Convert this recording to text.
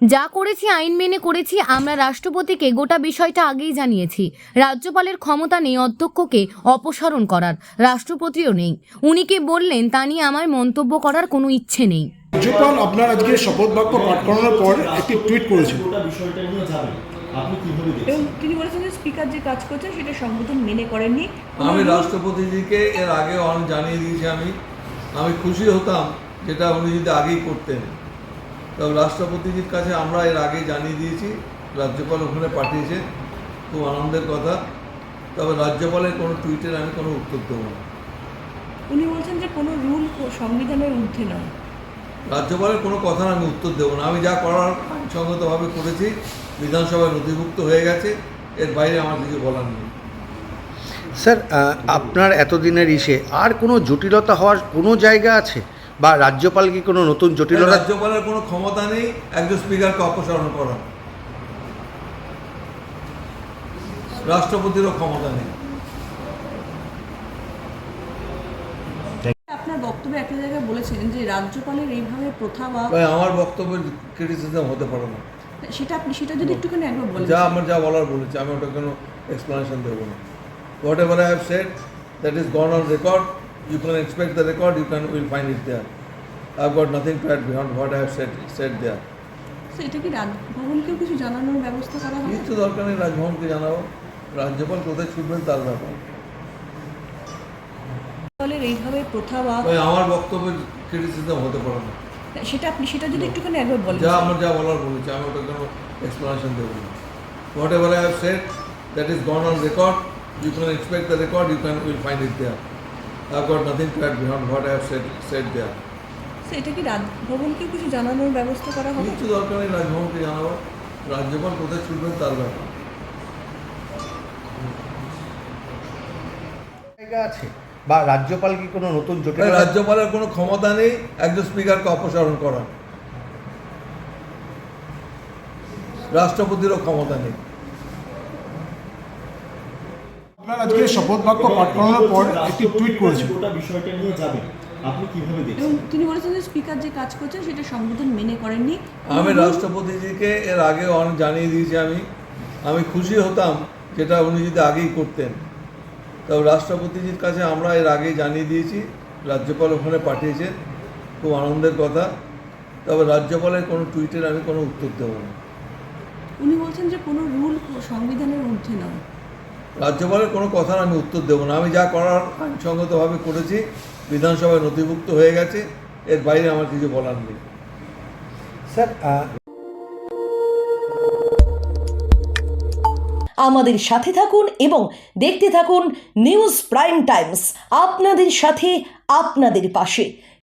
যা করেছি আইন মেনে করেছি আমরা রাষ্ট্রপতিকে গোটা বিষয়টা আগেই জানিয়েছি। রাজ্যপালের ক্ষমতা নেই অধ্যক্ষকে অপসারণ করার রাষ্ট্রপতিও নেই। উনি কি বললেন তা নিয়ে আমার মন্তব্য করার কোনো ইচ্ছে নেই। রাজ্যপাল আপনার আজকে শপথ বাক্য পাঠ করানোর পর একটি টুইট করেছেন। এবং তিনি বলেছেন যে স্পিকার যে কাজ করছেন সেটা সংবিধান মেনে করেননি। আমি রাষ্ট্রপতিজিকে এর আগে অন জানিয়ে দিয়েছি আমি। আমি খুশি হতাম যেটা উনি যদি আগেই করতেন। রাষ্ট্রপতিজির কাছে আমরা এর আগে জানিয়ে দিয়েছি রাজ্যপাল ওখানে পাঠিয়েছেন খুব আনন্দের কথা। তবে রাজ্যপালের কোনো টুইটের আমি কোনো উত্তর দেবো না। উনি বলছেন যে কোনো রুল সংবিধানের ঊর্ধ্বে নয়। রাজ্যপালের কোনো কথার আমি উত্তর দেবো না। আমি যা করার আইনসঙ্গতভাবে করেছি বিধানসভায় নথিভুক্ত হয়ে গেছে এর বাইরে আমার কিছু বলার নেই। স্যার আপনার এতদিনের ইসে আর কোনো জটিলতা হওয়ার কোনো জায়গা আছে? বা রাজ্যপাল কি কোনো নতুন জটিলতা? রাজ্যপালের কোনো ক্ষমতা নেই একজন স্পিকারকে অপসারণ করা রাষ্ট্রপতিরও ক্ষমতা নেই। আপনার বক্তব্যে একটা জায়গায় বলেছেন যে রাজ্যপালের এইভাবে প্রথা বা আমার বক্তব্যের ক্রিটিসিজম হতে পারে না। সেটা আপনি সেটা যদি একটুখানি একবার বলেন। যা আমার যা বলার বলেছি আমি ওটা কোনো এক্সপ্লেনেশন দেবো না। Whatever I have said that is gone on record record you can will find it there I have got nothing to add behind what I have said said there তো এটা কি রাজভবনকেও কিছু জানানোর ব্যবস্থা করা হবে? কিছু দরকার নেই রাজভবনকে জানাব। রাজ্যপাল কোথায় ছুটবেন তার ব্যাপার। রাজ্যপালের এইভাবে প্রথা বা তাই আমার বক্তব্যের ক্রিটিসিজম হতে পারে না। সেটা আপনি সেটা যদি একটুখানি একবার বলেন। যা আমার যা বলার বলেছি আমি ওটা কোনো এক্সপ্লেনেশন দেবো না। Whatever I have said that is gone on record you can expect the record you can will find it there have got nothing to add behind what I have said said there তো এটা কি রাজভবনকেও কিছু জানানোর ব্যবস্থা করা হবে? কিছু দরকার নেই রাজভবনকে জানাব। রাজ্যপাল কোথায় ছুটবেন তার ব্যাপার। জায়গা আছে। বা রাজ্যপাল কি কোনো নতুন তাই রাজ্যপালের কোনো ক্ষমতা নেই একজন স্পিকারকে অপসারণ করার। রাষ্ট্রপতিরও ক্ষমতা নেই। আপনার আজকে শপথ বাক্য পাঠ করানোর পর একটি টুইট করেছেন গোটা বিষয়টা নিয়ে যাবেন। আপনি কীভাবে দেখছেন? তিনি বলেছেন যে স্পিকার যে কাজ করছেন সেটা সংবিধান মেনে করেননি। আমি রাষ্ট্রপতিজিকে এর আগে অন জানিয়ে দিয়েছি আমি। আমি খুশি হতাম যেটা উনি যদি আগেই করতেন। তবে রাষ্ট্রপতিজির কাছে আমরা এর আগেই জানিয়ে দিয়েছি রাজ্যপাল ওখানে পাঠিয়েছেন খুব আনন্দের কথা। তবে রাজ্যপালের কোনো টুইটের আমি কোনো উত্তর দেবো না। উনি বলছেন যে কোনো রুল সংবিধানের ঊর্ধ্বে নয়। রাজ্যপালের কোনো কথার আমি উত্তর দেবো না। আমি যা করার আইনসঙ্গতভাবে করেছি বিধানসভায় নথিভুক্ত হয়ে গেছে এর বাইরে আমার কিছু বলার নেই। স্যার আমাদের সাথে থাকুন এবং দেখতে থাকুন নিউজ প্রাইম টাইমস আপনাদের সাথে আপনাদের পাশে।